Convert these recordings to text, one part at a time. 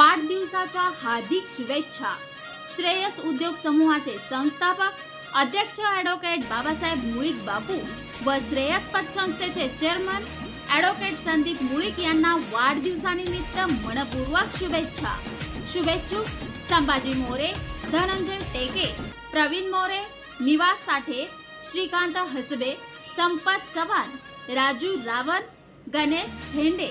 वाढदिवसाच्या हार्दिक शुभेच्छा. श्रेयस उद्योग समूहाचे संस्थापक अध्यक्ष ॲडव्होकेट बाबासाहेब मुळीक बापू व श्रेयस पतसंस्थेचे चेअरमन ॲडव्होकेट संदीप मुळीक यांना वाढदिवसानिमित्त मनपूर्वक शुभेच्छा. शुभेच्छुक संभाजी मोरे धनंजय टेके प्रवीण मोरे निवास साठे श्रीकांत हसबे संपत चव्हाण राजू रावण गणेश धेंडे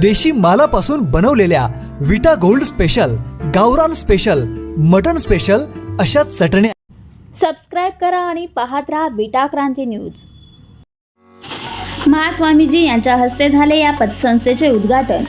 देशी मालापासून बनवलेल्या विटा गोल्ड स्पेशल गावरान स्पेशल मटन स्पेशल अशा चटण्या सबस्क्राईब करा आणि पाहत राहा विटा क्रांती न्यूज. महास्वामीजी यांच्या हस्ते झाले या पतसंस्थेचे उद्घाटन.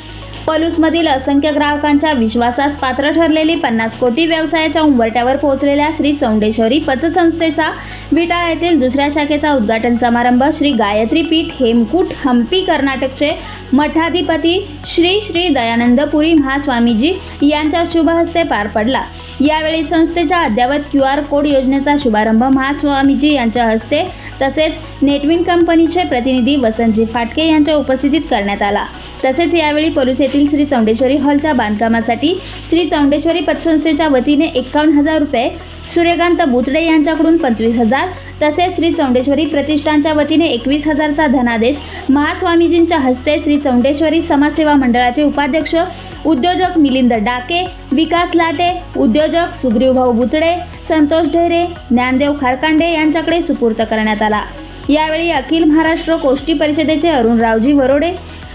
पलूसमधील असंख्य ग्राहकांच्या विश्वासास पात्र ठरलेली पन्नास कोटी व्यवसायाच्या उंबरट्यावर पोहोचलेल्या श्री चौंडेश्वरी पतसंस्थेचा विटा येथील दुसऱ्या शाखेचा उद्घाटन समारंभ श्री गायत्री पीठ हेमकूट हम्पी कर्नाटकचे मठाधिपती श्री श्री दयानंदपुरी महास्वामीजी यांच्या शुभ हस्ते पार पडला. यावेळी संस्थेच्या अद्ययावत क्यू आर कोड योजनेचा शुभारंभ महास्वामीजी यांच्या हस्ते तसेच नेटविन कंपनीचे प्रतिनिधी वसंतजी फाटके यांच्या उपस्थितीत करण्यात आला. तसेच यावेळी पलूस येथील श्री चौंडेश्वरी हॉलच्या बांधकामासाठी श्री चौंडेश्वरी पतसंस्थेच्या वतीने एकावन्न हजार रुपये सूर्यकांत बुचडे यांच्याकडून पंचवीस हजार तसेच श्री चौंडेश्वरी प्रतिष्ठानच्या वतीने एकवीस हजारचा धनादेश महास्वामीजींच्या हस्ते श्री चौंडेश्वरी समाजसेवा मंडळाचे उपाध्यक्ष उद्योजक मिलिंद डाके विकास लाटे उद्योजक सुग्रीवभाऊ बुचडे संतोष ढेरे ज्ञानदेव खारकांडे यांच्याकडे सुपूर्त करण्यात आला. यावेळी अखिल महाराष्ट्र कोष्टी परिषदेचे अरुणरावजी वरोडे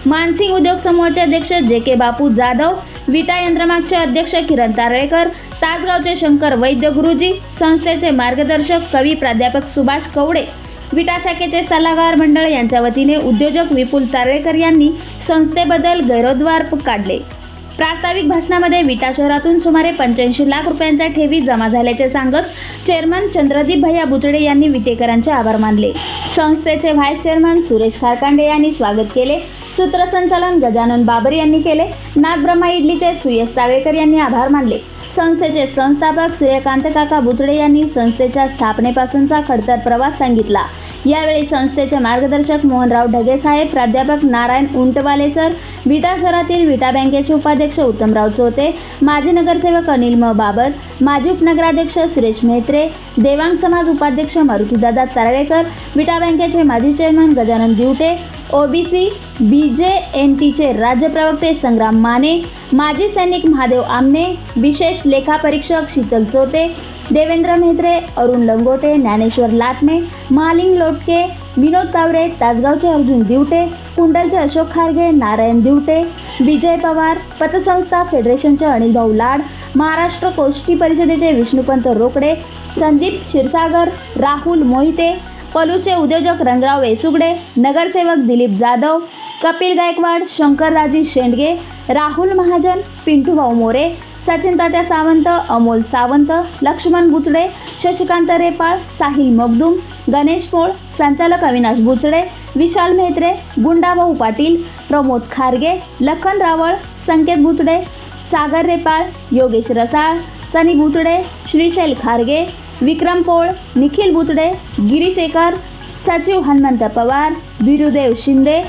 मानसिंग उद्योग समूहाचे अध्यक्ष जे के बापू जाधव विटा यंत्रमागचे अध्यक्ष किरण तारळेकर तासगावचे शंकर वैद्य गुरुजी संस्थेचे मार्गदर्शक कवी प्राध्यापक सुभाष कवडे विटा शाखेचे सल्लागार मंडळ यांच्या वतीने उद्योजक विपुल तारळेकर यांनी संस्थेबद्दल गैरोद्वार काढले. प्रास्ताविक भाषणामध्ये विटा शहरातून सुमारे पंच्याऐंशी लाख रुपयांच्या ठेवी जमा झाल्याचे सांगत चेअरमन चंद्रदीप भैया बुचडे यांनी विटेकरांचे आभार मानले. संस्थेचे व्हाईस चेअरमन सुरेश खारकांडे यांनी स्वागत केले. सूत्रसंचालन गजानन बाबर यांनी केले. नागब्रह्मा इडलीचे सुयश तावेकर यांनी आभार मानले. संस्थेचे संस्थापक सूर्यकांत काका बुचडे यांनी संस्थेच्या स्थापनेपासूनचा खडतर प्रवास सांगितला. यावेळी संस्थेचे मार्गदर्शक मोहनराव ढगे साहेब प्राध्यापक नारायण उंटवाले सर विटा शहरातील विटा बँकेचे उपाध्यक्ष उत्तमराव चोते माजी नगरसेवक अनिल म. बाबर माजी उपनगराध्यक्ष सुरेश मेहत्रे देवांग समाज उपाध्यक्ष मारुतीदादा तारळेकर विटा बँकेचे माजी chairman Gajanan Divate OBC B J N टीचे राज्य प्रवक्ते संग्राम माने माजी सैनिक महादेव आमने विशेष लेखापरीक्षक शीतल चोते देवेंद्र मेहत्रे अरुण लंगोटे ज्ञानेश्वर लाटणे महालिंग लोटके विनोद तावरे तासगावचे अर्जुन दिवटे कुंडलचे अशोक खारगे नारायण दिवटे विजय पवार पतसंस्था फेडरेशनचे अनिलभाऊ लाड महाराष्ट्र कोष्टी परिषदेचे विष्णुपंत रोकडे संदीप क्षीरसागर राहुल मोहिते पलूचे उद्योजक रंगराव वेसुगडे नगरसेवक दिलीप जाधव कपिल गायकवाड शंकरराजी शेंडगे राहुल महाजन पिंटूभाऊ मोरे सचिन तात्या सावंत अमोल सावंत लक्ष्मण बुचडे शशिकांत रेपाळ साहिल मगदूम गणेश पोळ संचालक अविनाश बुचडे विशाल मेहत्रे गुंडाभाऊ पाटील प्रमोद खारगे लखन रावळ संकेत बुचडे सागर रेपाळ योगेश रसाळ सनी बुचडे श्रीशैल खारगे विक्रम पोळ निखिल बुचडे गिरीशेखर सचिव हनुमंत पवार बिरुदेव शिंदे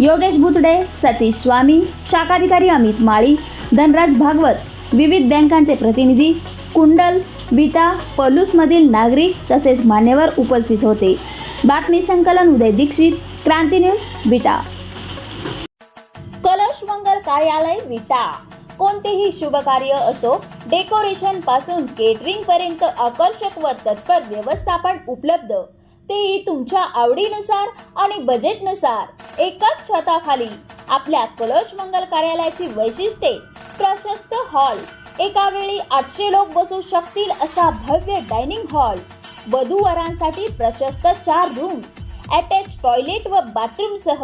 योगेश बुचडे सतीश स्वामी शाखाधिकारी अमित माळी धनराज भागवत विविध बँकांचे प्रतिनिधी कुंडल विटा पलूसमधील नागरिक तसेच मान्यवर उपस्थित होते. बातमी संकलन उदय दीक्षित क्रांती न्यूज विटा कलश मंगल कार्यालय विटा कोणतेही शुभ कार्य असो डेकोरेशनपासून केटरिंग पर्यंत आकर्षक व तत्पर व्यवस्थापन उपलब्ध. तेही तुमच्या आवडीनुसार आणि बजेटनुसार एकाच छताखाली. आपल्या कलश मंगल कार्यालयाची वैशिष्ट्ये प्रशस्त हॉल. एका वेळी आठशे लोक बसू शकतील असा भव्य डायनिंग हॉल. वधूवरांसाठी प्रशस्त चार रूम्स अटॅच टॉयलेट व बाथरूम सह.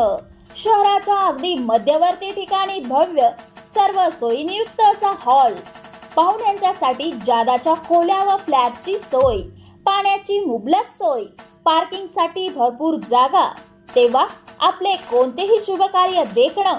शहराच्या अगदी मध्यवर्ती ठिकाणी भव्य सर्व सोयीनियुक्त असा हॉल. पाहुण्यांच्यासाठी जादाच्या खोल्या व फ्लॅटची सोय पाण्याची मुबलक सोय पार्किंगसाठी भरपूर जागा. तेव्हा आपले कोणतेही शुभकार्य देखणं